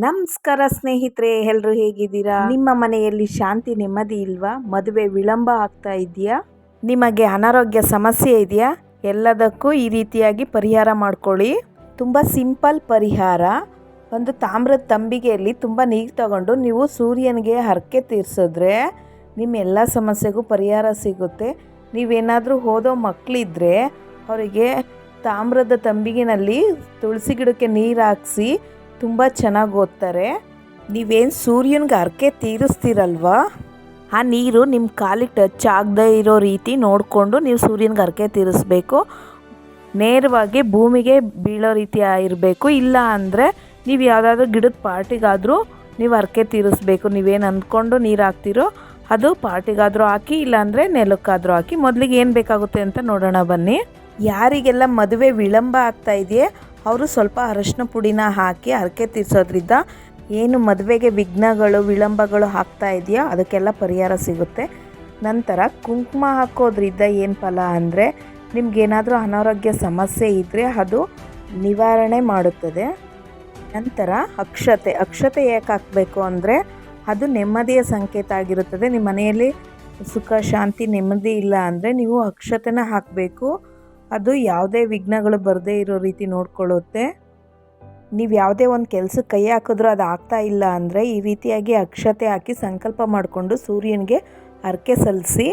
ನಮಸ್ಕಾರ ಸ್ನೇಹಿತರೆ ಎಲ್ಲರೂ ಹೇಗಿದ್ದೀರಾ? ನಿಮ್ಮ ಮನೆಯಲ್ಲಿ ಶಾಂತಿ ನೆಮ್ಮದಿ ಇಲ್ವಾ? ಮದುವೆ ವಿಳಂಬ ಆಗ್ತಾ ಇದೆಯಾ? ನಿಮಗೆ ಅನಾರೋಗ್ಯ ಸಮಸ್ಯೆ ಇದೆಯಾ? ಎಲ್ಲದಕ್ಕೂ ಈ ರೀತಿಯಾಗಿ ಪರಿಹಾರ ಮಾಡ್ಕೊಳ್ಳಿ. ತುಂಬ ಸಿಂಪಲ್ ಪರಿಹಾರ. ಒಂದು ತಾಮ್ರದ ತಂಬಿಗೆಯಲ್ಲಿ ತುಂಬ ನೀರು ತಗೊಂಡು ನೀವು ಸೂರ್ಯನಿಗೆ ಹರಕೆ ತೀರಿಸಿದ್ರೆ ನಿಮ್ಮ ಎಲ್ಲ ಸಮಸ್ಯೆಗೂ ಪರಿಹಾರ ಸಿಗುತ್ತೆ. ನೀವೇನಾದರೂ ಓದೋ ಮಕ್ಕಳಿದ್ರೆ ಅವರಿಗೆ ತಾಮ್ರದ ತಂಬಿಗೆನಲ್ಲಿ ತುಳಸಿ ಗಿಡಕ್ಕೆ ನೀರು ಹಾಕ್ಸಿ ತುಂಬ ಚೆನ್ನಾಗಿ ಓದ್ತಾರೆ. ನೀವೇನು ಸೂರ್ಯನಿಗೆ ಹರಕೆ ತೀರಿಸ್ತೀರಲ್ವಾ? ಆ ನೀರು ನಿಮ್ಮ ಕಾಲಿಗೆ ಟಚ್ ಆಗದೇ ಇರೋ ರೀತಿ ನೋಡಿಕೊಂಡು ನೀವು ಸೂರ್ಯನಿಗೆ ಹರಕೆ ತೀರಿಸ್ಬೇಕು. ನೇರವಾಗಿ ಭೂಮಿಗೆ ಬೀಳೋ ರೀತಿ ಇರಬೇಕು ಇಲ್ಲ ಅಂದರೆ ನೀವು ಯಾವುದಾದ್ರೂ ಗಿಡದ ಪಾರ್ಟಿಗಾದರೂ ನೀವು ಹರಕೆ ತೀರಿಸ್ಬೇಕು. ನೀವೇನು ಅಂದ್ಕೊಂಡು ನೀರು ಹಾಕ್ತಿರೋ ಅದು ಪಾರ್ಟಿಗಾದರೂ ಹಾಕಿ ಇಲ್ಲಾಂದರೆ ನೆಲಕ್ಕಾದರೂ ಹಾಕಿ. ಮೊದಲಿಗೆ ಏನು ಬೇಕಾಗುತ್ತೆ ಅಂತ ನೋಡೋಣ ಬನ್ನಿ. ಯಾರಿಗೆಲ್ಲ ಮದುವೆ ವಿಳಂಬ ಆಗ್ತಾ ಇದೆಯೇ ಅವರು ಸ್ವಲ್ಪ ಅರಶಿನ ಪುಡಿನ ಹಾಕಿ ಹರಕೆ ತೀರಿಸೋದ್ರಿಂದ ಏನು ಮದುವೆಗೆ ವಿಘ್ನಗಳು, ವಿಳಂಬಗಳು ಆಗ್ತಾ ಇದೆಯೋ ಅದಕ್ಕೆಲ್ಲ ಪರಿಹಾರ ಸಿಗುತ್ತೆ. ನಂತರ ಕುಂಕುಮ ಹಾಕೋದ್ರಿಂದ ಏನು ಫಲ ಅಂದರೆ ನಿಮಗೇನಾದರೂ ಅನಾರೋಗ್ಯ ಸಮಸ್ಯೆ ಇದ್ದರೆ ಅದು ನಿವಾರಣೆ ಮಾಡುತ್ತದೆ. ನಂತರ ಅಕ್ಷತೆ ಅಕ್ಷತೆ ಯಾಕೆ ಹಾಕಬೇಕು ಅಂದರೆ ಅದು ನೆಮ್ಮದಿಯ ಸಂಕೇತ ಆಗಿರುತ್ತದೆ. ನಿಮ್ಮ ಮನೆಯಲ್ಲಿ ಸುಖ, ಶಾಂತಿ, ನೆಮ್ಮದಿ ಇಲ್ಲ ಅಂದರೆ ನೀವು ಅಕ್ಷತೆನ ಹಾಕಬೇಕು. ಅದು ಯಾವುದೇ ವಿಘ್ನಗಳು ಬರದೇ ಇರೋ ರೀತಿ ನೋಡ್ಕೊಳ್ಳುತ್ತೆ. ನೀವು ಯಾವುದೇ ಒಂದು ಕೆಲಸಕ್ಕೆ ಕೈ ಹಾಕಿದ್ರೂ ಅದು ಆಗ್ತಾ ಇಲ್ಲ ಅಂದರೆ ಈ ರೀತಿಯಾಗಿ ಅಕ್ಷತೆ ಹಾಕಿ ಸಂಕಲ್ಪ ಮಾಡಿಕೊಂಡು ಸೂರ್ಯನಿಗೆ ಹರಕೆ ಸಲ್ಲಿಸಿ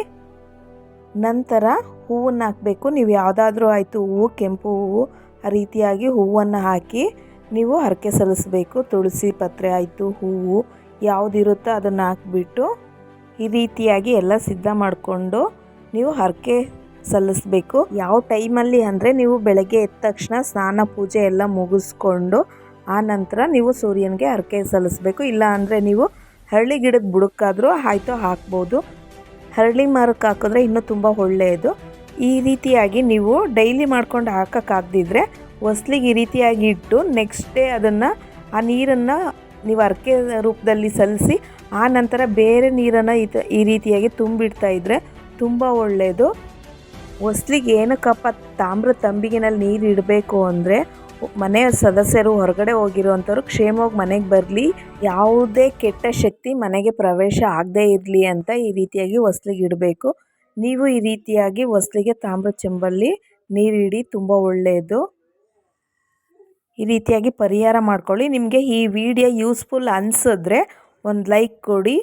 ನಂತರ ಹೂವನ್ನು ಹಾಕಬೇಕು. ನೀವು ಯಾವುದಾದ್ರೂ ಆಯಿತು ಹೂವು, ಕೆಂಪು ಹೂವು, ಆ ರೀತಿಯಾಗಿ ಹೂವನ್ನು ಹಾಕಿ ನೀವು ಹರಕೆ ಸಲ್ಲಿಸಬೇಕು. ತುಳಸಿ ಪತ್ರೆ ಆಯಿತು, ಹೂವು ಯಾವುದಿರುತ್ತೋ ಅದನ್ನು ಹಾಕಿಬಿಟ್ಟು ಈ ರೀತಿಯಾಗಿ ಎಲ್ಲ ಸಿದ್ಧ ಮಾಡಿಕೊಂಡು ನೀವು ಹರಕೆ ಸಲ್ಲಿಸಬೇಕು. ಯಾವ ಟೈಮಲ್ಲಿ ಅಂದರೆ ನೀವು ಬೆಳಗ್ಗೆ ಎದ್ದ ತಕ್ಷಣ ಸ್ನಾನ, ಪೂಜೆ ಎಲ್ಲ ಮುಗಿಸ್ಕೊಂಡು ಆ ನಂತರ ನೀವು ಸೂರ್ಯನಿಗೆ ಹರಕೆ ಸಲ್ಲಿಸಬೇಕು. ಇಲ್ಲ ಅಂದರೆ ನೀವು ಹರಳಿ ಗಿಡದ ಬುಡಕ್ಕಾದರೂ ಆಯಿತು ಹಾಕ್ಬೋದು. ಹರಳಿ ಮರಕ್ಕೆ ಹಾಕಿದ್ರೆ ಇನ್ನೂ ತುಂಬ ಒಳ್ಳೆಯದು. ಈ ರೀತಿಯಾಗಿ ನೀವು ಡೈಲಿ ಮಾಡ್ಕೊಂಡು ಹಾಕೋಕ್ಕಾಗದಿದ್ದರೆ ಹೊಸ್ಲಿಗೆ ಈ ರೀತಿಯಾಗಿ ಇಟ್ಟು ನೆಕ್ಸ್ಟ್ ಡೇ ಅದನ್ನು ಆ ನೀರನ್ನು ನೀವು ಹರಕೆ ರೂಪದಲ್ಲಿ ಸಲ್ಲಿಸಿ ಆ ನಂತರ ಬೇರೆ ನೀರನ್ನು ಈ ರೀತಿಯಾಗಿ ತುಂಬಿಡ್ತಾ ಇದ್ದರೆ ತುಂಬ ಒಳ್ಳೆಯದು. ಹೊಸ್ಲಿಗೆ ಏನಕ್ಕಪ್ಪ, ತಾಮ್ರ ತಂಬಿಗೆನಲ್ಲಿ ನೀರು ಇಡಬೇಕು ಅಂದರೆ ಮನೆಯ ಸದಸ್ಯರು ಹೊರಗಡೆ ಹೋಗಿರುವಂಥವ್ರು ಕ್ಷೇಮವಾಗಿ ಮನೆಗೆ ಬರಲಿ, ಯಾವುದೇ ಕೆಟ್ಟ ಶಕ್ತಿ ಮನೆಗೆ ಪ್ರವೇಶ ಆಗದೇ ಇರಲಿ ಅಂತ ಈ ರೀತಿಯಾಗಿ ಹೊಸ್ಲಿಗೆ ಇಡಬೇಕು. ನೀವು ಈ ರೀತಿಯಾಗಿ ಹೊಸ್ಲಿಗೆ ತಾಮ್ರ ಚೆಂಬಲ್ಲಿ ನೀರಿಡಿ ತುಂಬ ಒಳ್ಳೆಯದು ಈ ರೀತಿಯಾಗಿ ಪರಿಹಾರ ಮಾಡ್ಕೊಳ್ಳಿ. ನಿಮಗೆ ಈ ವಿಡಿಯೋ ಯೂಸ್ಫುಲ್ ಅನಿಸಿದ್ರೆ ಒಂದು ಲೈಕ್ ಕೊಡಿ.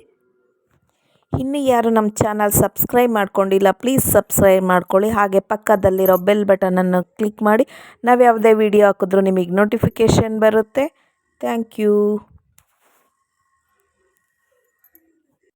ಇನ್ನು ಯಾರು ನಮ್ಮ ಚಾನಲ್ ಸಬ್ಸ್ಕ್ರೈಬ್ ಮಾಡ್ಕೊಂಡಿಲ್ಲ ಪ್ಲೀಸ್ ಸಬ್ಸ್ಕ್ರೈಬ್ ಮಾಡ್ಕೊಳ್ಳಿ. ಹಾಗೆ ಪಕ್ಕದಲ್ಲಿರೋ ಬೆಲ್ ಬಟನನ್ನು ಕ್ಲಿಕ್ ಮಾಡಿ. ನಾವು ಯಾವುದೇ ವಿಡಿಯೋ ಹಾಕಿದ್ರೂ ನಿಮಗೆ ನೋಟಿಫಿಕೇಷನ್ ಬರುತ್ತೆ. Thank you